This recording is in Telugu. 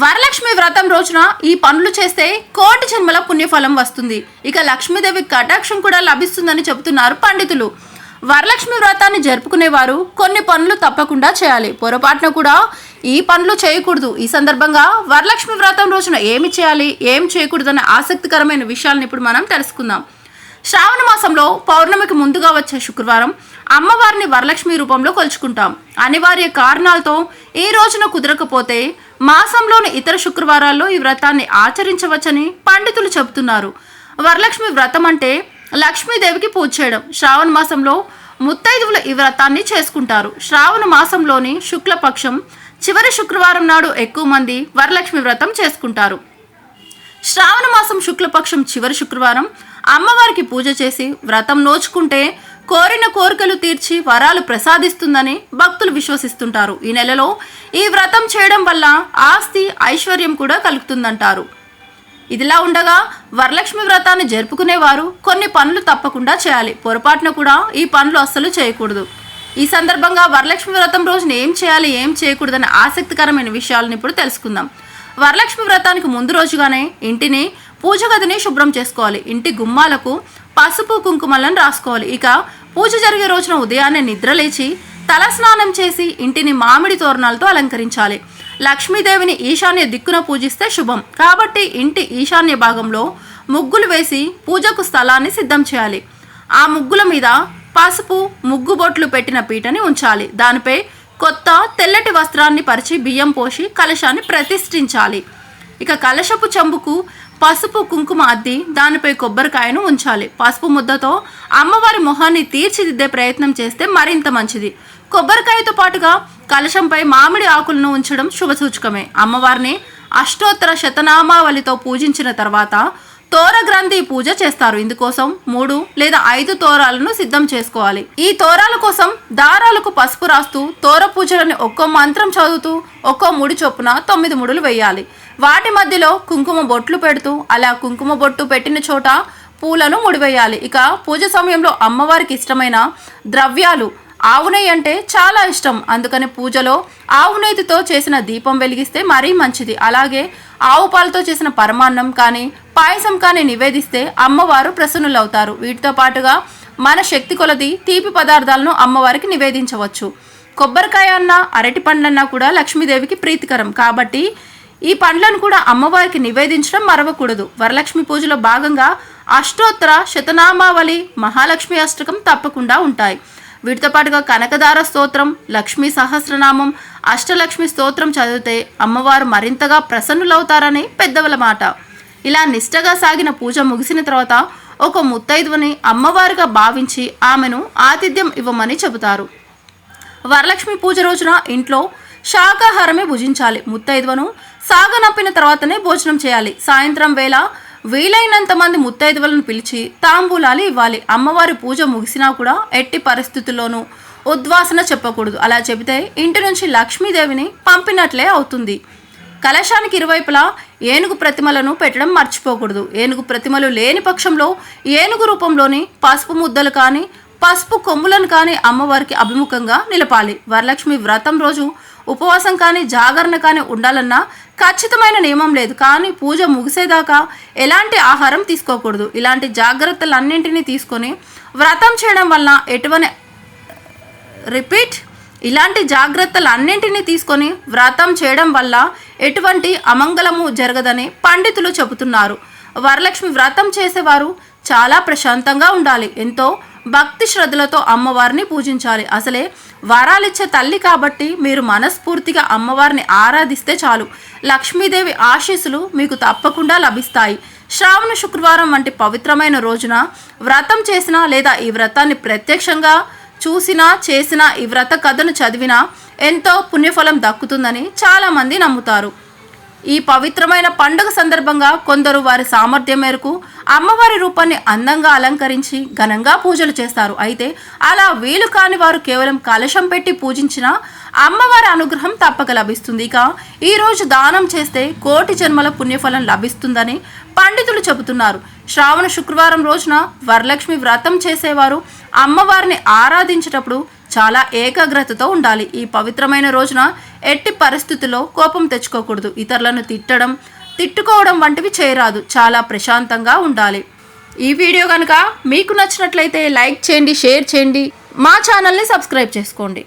వరలక్ష్మి వ్రతం రోజున ఈ పనులు చేస్తే కోటి జన్మల పుణ్యఫలం వస్తుంది. ఇక లక్ష్మీదేవి కటాక్షం కూడా లభిస్తుందని చెబుతున్నారు పండితులు. వరలక్ష్మి వ్రతాన్ని జరుపుకునేవారు కొన్ని పనులు తప్పకుండా చేయాలి. పొరపాటున కూడా ఈ పనులు చేయకూడదు. ఈ సందర్భంగా వరలక్ష్మి వ్రతం రోజున ఏమి చేయాలి ఏం చేయకూడదనే ఆసక్తికరమైన విషయాలను ఇప్పుడు మనం తెలుసుకుందాం. శ్రావణ మాసంలో పౌర్ణమికి ముందుగా వచ్చే శుక్రవారం అమ్మవారిని వరలక్ష్మి రూపంలో కొలుచుకుంటాం. అనివార్య కారణాలతో ఈ రోజున కుదరకపోతే మాసంలోని ఇతర శుక్రవారాల్లో ఈ వ్రతాన్ని ఆచరించవచ్చని పండితులు చెబుతున్నారు. వరలక్ష్మి వ్రతం అంటే లక్ష్మీదేవికి పూజ చేయడం. శ్రావణ మాసంలో ముత్తైదువులు ఈ వ్రతాన్ని చేసుకుంటారు. శ్రావణ మాసంలోని శుక్లపక్షం చివరి శుక్రవారం నాడు ఎక్కువ మంది వరలక్ష్మి వ్రతం చేసుకుంటారు. శ్రావణ మాసం శుక్లపక్షం చివరి శుక్రవారం అమ్మవారికి పూజ చేసి వ్రతం నోచుకుంటే కోరిన కోరికలు తీర్చి వరాలు ప్రసాదిస్తుందని భక్తులు విశ్వసిస్తుంటారు. ఈ నెలలో ఈ వ్రతం చేయడం వల్ల ఆస్తి ఐశ్వర్యం కూడా కలుగుతుందంటారు. ఇదిలా ఉండగా వరలక్ష్మి వ్రతాన్ని జరుపుకునేవారు కొన్ని పనులు తప్పకుండా చేయాలి. పొరపాటున కూడా ఈ పనులు అస్సలు చేయకూడదు. ఈ సందర్భంగా వరలక్ష్మి వ్రతం రోజున ఏం చేయాలి ఏం చేయకూడదనే ఆసక్తికరమైన విషయాలను ఇప్పుడు తెలుసుకుందాం. వరలక్ష్మి వ్రతానికి ముందు రోజుగానే ఇంటిని పూజ గదిని శుభ్రం చేసుకోవాలి. ఇంటి గుమ్మాలకు పసుపు కుంకుమలను రాసుకోవాలి. ఇక పూజ జరిగే రోజున ఉదయాన్నే నిద్రలేచి తల స్నానం చేసి ఇంటిని మామిడి తోరణాలతో అలంకరించాలి. లక్ష్మీదేవిని ఈశాన్య దిక్కున పూజిస్తే శుభం. కాబట్టి ఇంటి ఈశాన్య భాగంలో ముగ్గులు వేసి పూజకు స్థలాన్ని సిద్ధం చేయాలి. ఆ ముగ్గుల మీద పసుపు ముగ్గు బొట్లు పెట్టిన పీటని ఉంచాలి. దానిపై కొత్త తెల్లటి వస్త్రాన్ని పరిచి బియ్యం పోసి కలశాన్ని ప్రతిష్ఠించాలి. ఇక కలశపు చెంబుకు పసుపు కుంకుమ అద్ది దానిపై కొబ్బరికాయను ఉంచాలి. పసుపు ముద్దతో అమ్మవారి మొహాన్ని తీర్చిదిద్దే ప్రయత్నం చేస్తే మరింత మంచిది. కొబ్బరికాయతో పాటుగా కలశంపై మామిడి ఆకులను ఉంచడం శుభసూచకమే అమ్మవారిని అష్టోత్తర శతనామావళితో పూజించిన తర్వాత తోర గ్రంథి పూజ చేస్తారు. ఇందుకోసం మూడు లేదా ఐదు తోరాలను సిద్ధం చేసుకోవాలి. ఈ తోరాల కోసం దారాలకు పసుపు రాస్తూ తోర పూజలని ఒక్కో మంత్రం చదువుతూ ఒక్కో ముడి చొప్పున తొమ్మిది ముడులు వేయాలి. వాటి మధ్యలో కుంకుమ బొట్లు పెడుతూ అలా కుంకుమ బొట్టు పెట్టిన చోట పూలను ముడివేయాలి. ఇక పూజ సమయంలో అమ్మవారికి ఇష్టమైన ద్రవ్యాలు ఆవు నెయ్యి అంటే చాలా ఇష్టం. అందుకని పూజలో ఆవు నెయ్యితో చేసిన దీపం వెలిగిస్తే మరీ మంచిది. అలాగే ఆవు పాలతో చేసిన పరమాన్నం కానీ పాయసం కానీ నివేదిస్తే అమ్మవారు ప్రసన్నులవుతారు. వీటితో పాటుగా మన శక్తి కొలది తీపి పదార్థాలను అమ్మవారికి నివేదించవచ్చు. కొబ్బరికాయ అన్న అరటి పండ్లన్నా కూడా లక్ష్మీదేవికి ప్రీతికరం. కాబట్టి ఈ పండ్లను కూడా అమ్మవారికి నివేదించడం మరవకూడదు. వరలక్ష్మి పూజలో భాగంగా అష్టోత్తర శతనామావళి మహాలక్ష్మి అష్టకం తప్పకుండా ఉంటాయి. వీటితో పాటుగా కనకదార స్తోత్రం లక్ష్మీ సహస్రనామం అష్టలక్ష్మి స్తోత్రం చదివితే అమ్మవారు మరింతగా ప్రసన్నులవుతారని పెద్దవల మాట. ఇలా నిష్టగా సాగిన పూజ ముగిసిన తర్వాత ఒక ముత్తైదువని అమ్మవారిగా భావించి ఆమెను ఆతిథ్యం ఇవ్వమని చెబుతారు. వరలక్ష్మి పూజ రోజున ఇంట్లో శాకాహారమే భుజించాలి. ముత్తైదువను సాగనప్పిన తర్వాతనే భోజనం చేయాలి. సాయంత్రం వేళ వీలైనంత మంది ముత్తైదువులను పిలిచి తాంబూలాలు ఇవ్వాలి. అమ్మవారి పూజ ముగిసినా కూడా ఎట్టి పరిస్థితుల్లోనూ ఉద్వాసన చెప్పకూడదు. అలా చెబితే ఇంటి నుంచి లక్ష్మీదేవిని పంపినట్లే అవుతుంది. కలశానికి ఇరువైపులా ఏనుగు ప్రతిమలను పెట్టడం మర్చిపోకూడదు. ఏనుగు ప్రతిమలు లేని పక్షంలో ఏనుగు రూపంలోని పసుపు ముద్దలు కానీ పసుపు కొమ్ములను కానీ అమ్మవారికి అభిముఖంగా నిలపాలి. వరలక్ష్మి వ్రతం రోజు ఉపవాసం కానీ జాగరణ కానీ ఉండాలన్నా ఖచ్చితమైన నియమం లేదు. కానీ పూజ ముగిసేదాకా ఎలాంటి ఆహారం తీసుకోకూడదు. ఇలాంటి జాగ్రత్తలన్నింటినీ తీసుకొని వ్రతం చేయడం వల్ల ఎటువంటి రిపీట్ ఇలాంటి జాగ్రత్తలన్నింటినీ తీసుకొని వ్రతం చేయడం వల్ల ఎటువంటి అమంగళము జరగదని పండితులు చెబుతున్నారు. వరలక్ష్మి వ్రతం చేసేవారు చాలా ప్రశాంతంగా ఉండాలి. ఎంతో భక్తి శ్రద్ధలతో అమ్మవారిని పూజించాలి. అసలే వరాలిచ్చే తల్లి కాబట్టి మీరు మనస్ఫూర్తిగా అమ్మవారిని ఆరాధిస్తే చాలు. లక్ష్మీదేవి ఆశీస్సులు మీకు తప్పకుండా లభిస్తాయి. శ్రావణ శుక్రవారం వంటి పవిత్రమైన రోజున వ్రతం చేసినా లేదా ఈ వ్రతాన్ని ప్రత్యక్షంగా చూసినా చేసినా ఈ వ్రత కథను చదివినా ఎంతో పుణ్యఫలం దక్కుతుందని చాలామంది నమ్ముతారు. ఈ పవిత్రమైన పండుగ సందర్భంగా కొందరు వారి సామర్థ్యం మేరకు అమ్మవారి రూపాన్ని అందంగా అలంకరించి ఘనంగా పూజలు చేస్తారు. అయితే అలా వీలు కాని వారు కేవలం కలశం పెట్టి పూజించిన అమ్మవారి అనుగ్రహం తప్పక లభిస్తుంది. ఇక ఈరోజు దానం చేస్తే కోటి జన్మల పుణ్యఫలం లభిస్తుందని పండితులు చెబుతున్నారు. శ్రావణ శుక్రవారం రోజున వరలక్ష్మి వ్రతం చేసేవారు అమ్మవారిని ఆరాధించేటప్పుడు చాలా ఏకాగ్రతతో ఉండాలి. ఈ పవిత్రమైన రోజున ఎట్టి పరిస్థితుల్లో కోపం తెచ్చుకోకూడదు. ఇతరులను తిట్టడం తిట్టుకోవడం వంటివి చేయరాదు. చాలా ప్రశాంతంగా ఉండాలి. ఈ వీడియో కనుక మీకు నచ్చినట్లయితే లైక్ చేయండి షేర్ చేయండి. మా ఛానల్ని సబ్స్క్రైబ్ చేసుకోండి.